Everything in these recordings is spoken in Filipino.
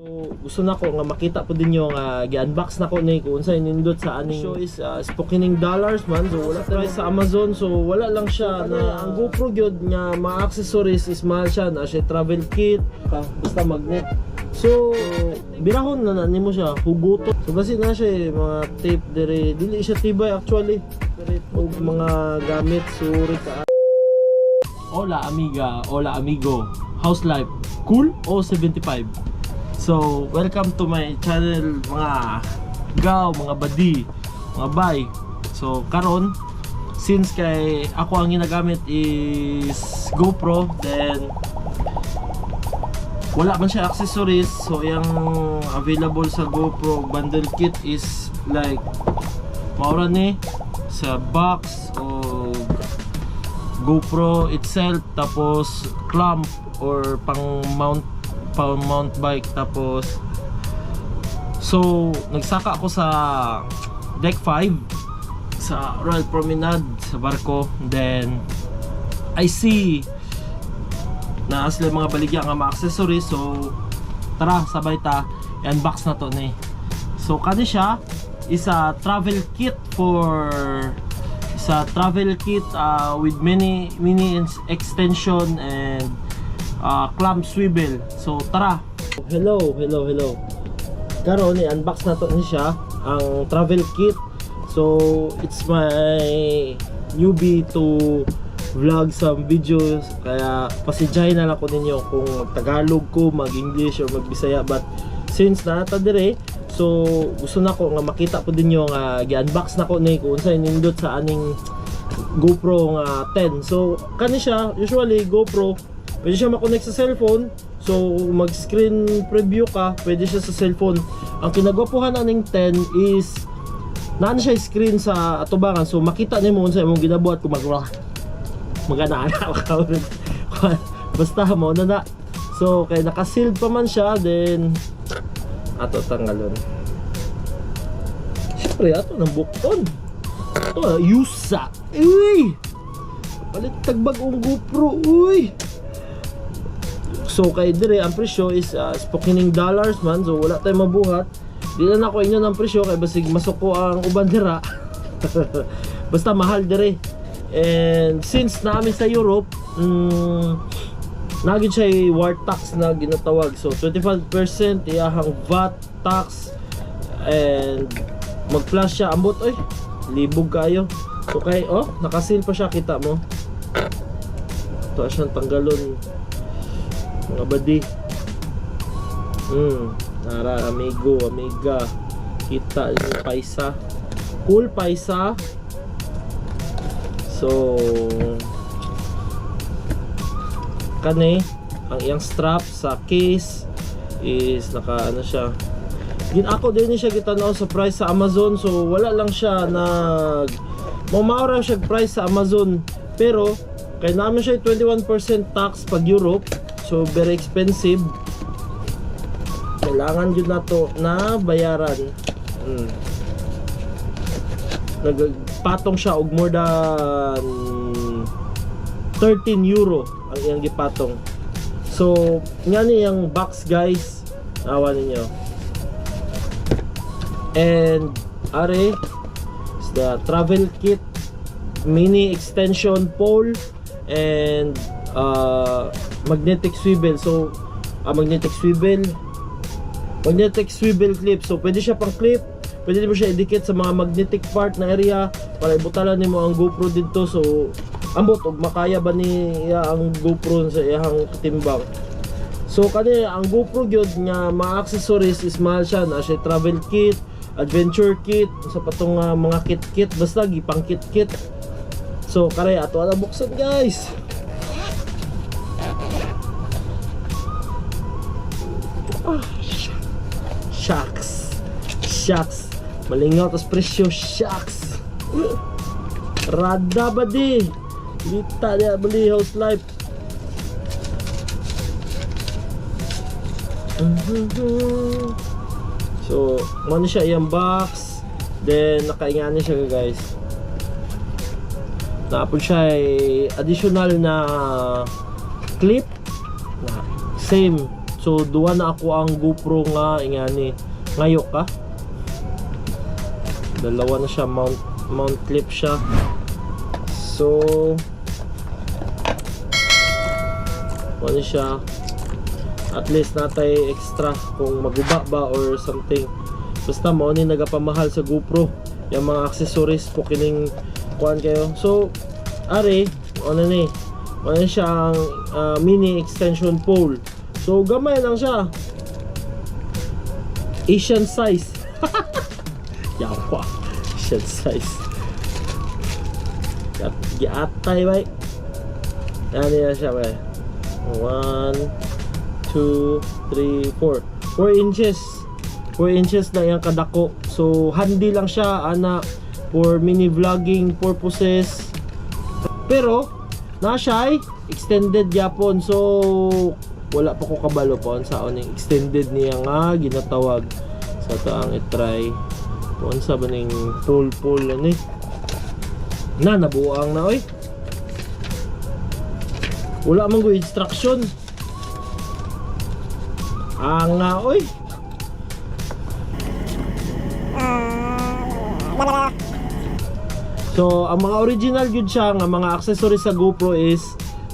So, gusto na ko nga makita po din yung uh, gi-unbox na ko ni kung unsa nindot sa aning show is uh, spokening dollars man so wala price sa Amazon so wala lang siya na ang GoPro gyud nga mga accessories is mahal siya na siya travel kit ah, basta magnet So, birahon na na nimo siya, huguto. So kasi na siya eh, mga tape dire, dili siya tibay actually. Og mga gamit suri ka. Hola amiga, hola amigo. House life, cool o 75? So, welcome to my channel mga gaw, mga badi, mga bay. So, karon since kay ako ang ginagamit is GoPro, then wala man siya accessories so yung available sa GoPro bundle kit is like maura ni sa box o GoPro itself tapos clamp or pang mount pang mount bike tapos so nagsaka ako sa deck 5 sa Royal Promenade sa barko. Then I see na sila mga baligya nga mga accessories. So tara sabay ta i-unbox na to ni. So kani siya is a travel kit for sa travel kit uh, with many mini extension and uh, clamp swivel. So tara. Hello hello hello. Karon i-unbox na to ni siya ang travel kit. So it's my newbie to vlog some videos. Kaya pasidyahin na lang ko ninyo kung Tagalog ko, mag English or mag Bisaya but since nata dire so gusto na ko nga makita po din yung uh, gi-unbox na ko ni kung sa nindot sa aning GoPro nga 10 so kani siya usually GoPro pwede siya makonect sa cellphone. So mag screen preview ka pwede siya sa cellphone. Ang kinagwapuhan aning 10 is naan siya screen sa atubangan? So makita nimo unsa imong ginabuhat kung mag magana-ana ka. Basta mo na. Na so kay naka-sealed pa man siya then ato tanggalon syempre ato nang bukton. Ato yusa. Uy! Palit tagbag ang GoPro uy so kay dire ang presyo is uh, spokening dollars man so wala tayong mabuhat di na ako inyo ng presyo kay basig masuko ang uban dira basta mahal dire And since namin sa Europe, mm, nagin siya war tax na ginatawag. So 25% iyahang VAT tax and mag-flash siya ambot oy. Libog kayo. So kay oh, nakasil pa siya kita mo. Ito siyang tanggalon. Mga badi. Hmm, nara amigo, amiga. Kita yung paisa. Cool paisa. So kani ang iyang strap sa case is naka ano siya gin ako din siya gitanaw sa price sa Amazon so wala lang siya nag mamaura siya price sa Amazon pero kay namin siya 21% tax pag Europe so very expensive. Kailangan yun na to na bayaran. Hmm. nagpatong siya og more than 13 euro ang iyang gipatong. So nga yung box guys. Awa ninyo. And are is the travel kit mini extension pole and uh, magnetic swivel. So ah, magnetic swivel. Magnetic swivel clip. So pwede siya pang clip. Pwede mo siya idikit sa mga magnetic part na area para ibutalan nimo ang GoPro dito. So ambot og makaya ba ni ang GoPro sa iyang timbang? So kani ang GoPro gyud nga mga accessories is mahal siya. Na siya travel kit adventure kit sa patong uh, mga kit kit basta gipang kit kit so kare ato ana buksan guys shucks shucks malingaw tas presyo shucks rada ba di? Lita niya beli house life. So ano siya yung box then nakaingani siya guys. Napon siya ay additional na clip. Na same So duwa na ako ang GoPro nga ingani ngayo ka. Dalawa na siya mount mount clip siya. So ano siya? At least natay extra kung maguba ba or something. Basta mo ni nagapamahal sa GoPro. Yung mga accessories po kining kuan kayo. So are ano ni? Ano siyang ah, mini extension pole so gamay lang siya. Asian size. Yawa Asian size. Giatay bay. Yan yan siya bay? 1 2 3 4 4 inches. 4 inches na yung kadako. So handy lang siya ana for mini vlogging purposes. Pero na siya ay extended yapon so wala pa ko kabalo po sa oning extended niya nga ginatawag sa to ang i-try. Kung sa ba ning pull pull ani na nabuang na oy. Wala man ko instruction. Ang nga oy. So, ang mga original yun siya nga mga accessories sa GoPro is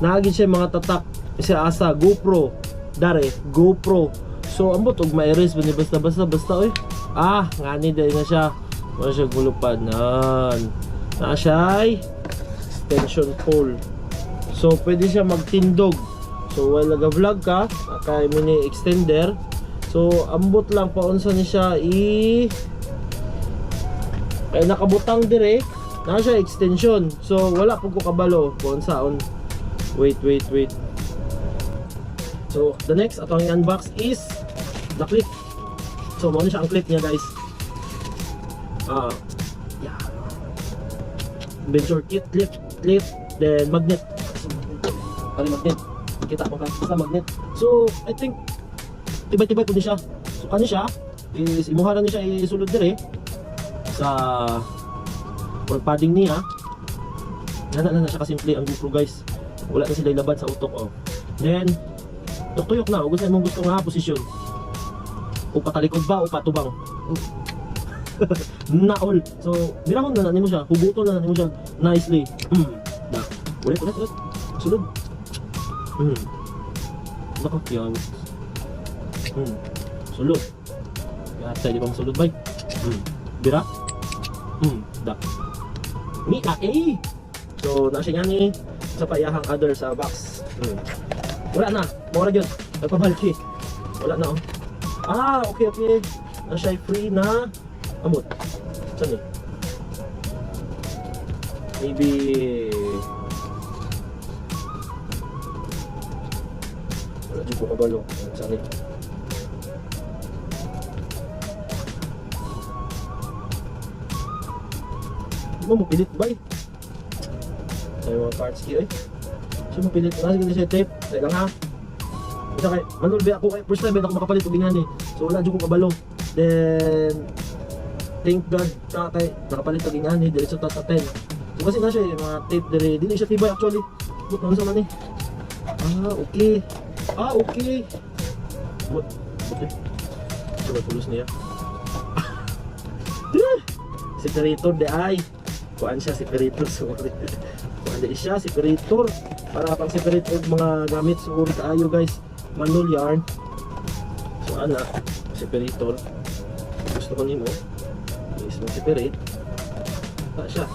naagin siya mga tatak siya asa GoPro. Dare GoPro. So ambot og ma-erase ba basta basta? Basta oy. Ah ngani dahil na siya. Wala siya gulupad nan na siya ay extension pole. So pwede siya magtindog. So while naga-vlog ka. Kay mini extender. So ambot lang paunsa ni siya i kay nakabutang dire. Na siya extension. So wala pug ko kabalo. Kung saon wait wait wait so the next atong i-unbox is the clip. So mo siya ang clip niya guys. Ah yeah. Venture kit clip clip then magnet. Ano magnet? Kita mo ka sa magnet. So I think tibay-tibay po din siya. So kani siya? Is imuha na niya siya isulod dire sa or padding niya. Nana na na siya kasimple ang GoPro guys. Wala na sila ilaban sa utok oh. Then tuyok na. Ug sa imong gusto nga posisyon. O patalikod ba o patubang? Naol so birahon na na nimo siya. Huguton na na nimo siya. Nicely. Hmm. Da ulit ulit ulit. Sulod hmm. Nako yan hmm. Sulod yata di ba masulod bay hmm. Bira. Hmm. Da. Ni eh. So na siya ni sa payahang other sa box. Hmm. wala na mura yun nagpabalki wala na oh ah okay okay na siya free na amot saan eh maybe wala dyan ko kabalo saan eh Di mo mapilit ba eh? Sa mga parts key eh. Siya mapilit. Nasa ganda siya tape. Teka nga. Isa kay, manulbi ako kay first time ako makapalit og ingani. So wala jud ko kabalo. Then thank God na kay nakapalit og ingani diretso ta 10. So kasi na siya eh, mga tape dire. Dili siya tibay actually. But ano sa man eh. Ah, okay. Ah, okay. What? Okay. Coba tulos niya. Separator de ay. Kuan siya separator sorry. Kuan de siya separator para pang separate mga gamit siguro tayo guys. Manual yarn. So ana, separator. Gusto ko nimo is mo separate. Ta siya.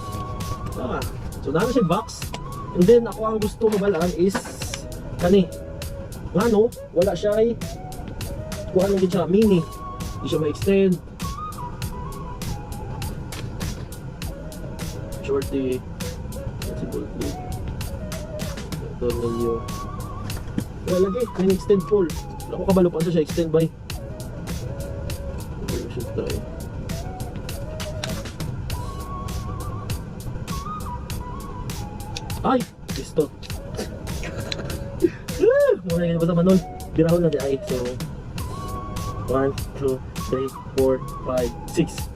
Tama. So dami siya box. And then ako ang gusto mabalaan is kani. Ngano, wala siya ay kuha din siya mini. Di siya ma-extend. shorty possible to tornilyo kaya lagi may extend pole. Wala ko kabalo pa siya extend by we should try ay! Piston Ah, muna yun basta manol birahon na di ay so 1, 2, 3, 4, 5, 6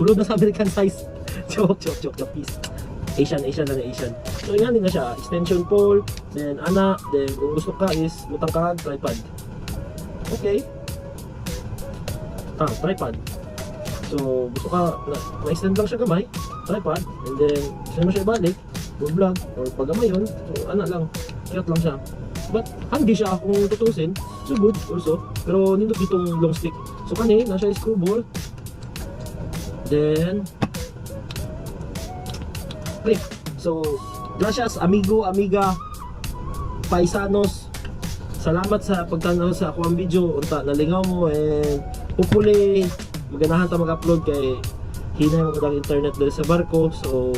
sulod na sa American size. Joke, joke, joke, joke, peace. Asian, Asian lang Asian. So, yan din na siya. Extension pole, then ana, then kung gusto ka is, butang ka, tripod. okay. Ah, tripod. So, gusto ka, na, na-extend lang siya gamay, tripod, and then, gusto mo siya ibalik, for vlog, or pag yun, so, ano lang, cute lang siya. But, handy siya kung tutusin, so good also, pero nindot ditong long stick. So, kani, nasa screwball, then, clip. So, gracias amigo, amiga, paisanos, salamat sa pagtanaw sa akong video. Unta nalingaw mo and hopefully maganahan ta mag-upload kay hinay mo kadang internet diri sa barko. So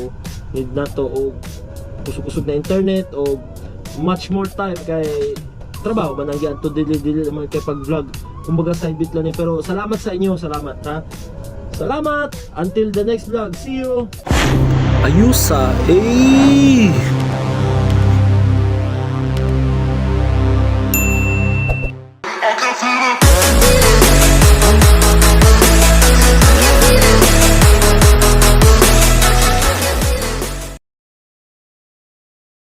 need na to og kusog-kusog na internet o much more time kay trabaho man ang gian to dili-dili naman kay pag-vlog. Kumbaga side bit lang ni pero salamat sa inyo. Salamat ha? Salamat! Until the next vlog. See you Ayusa, eh!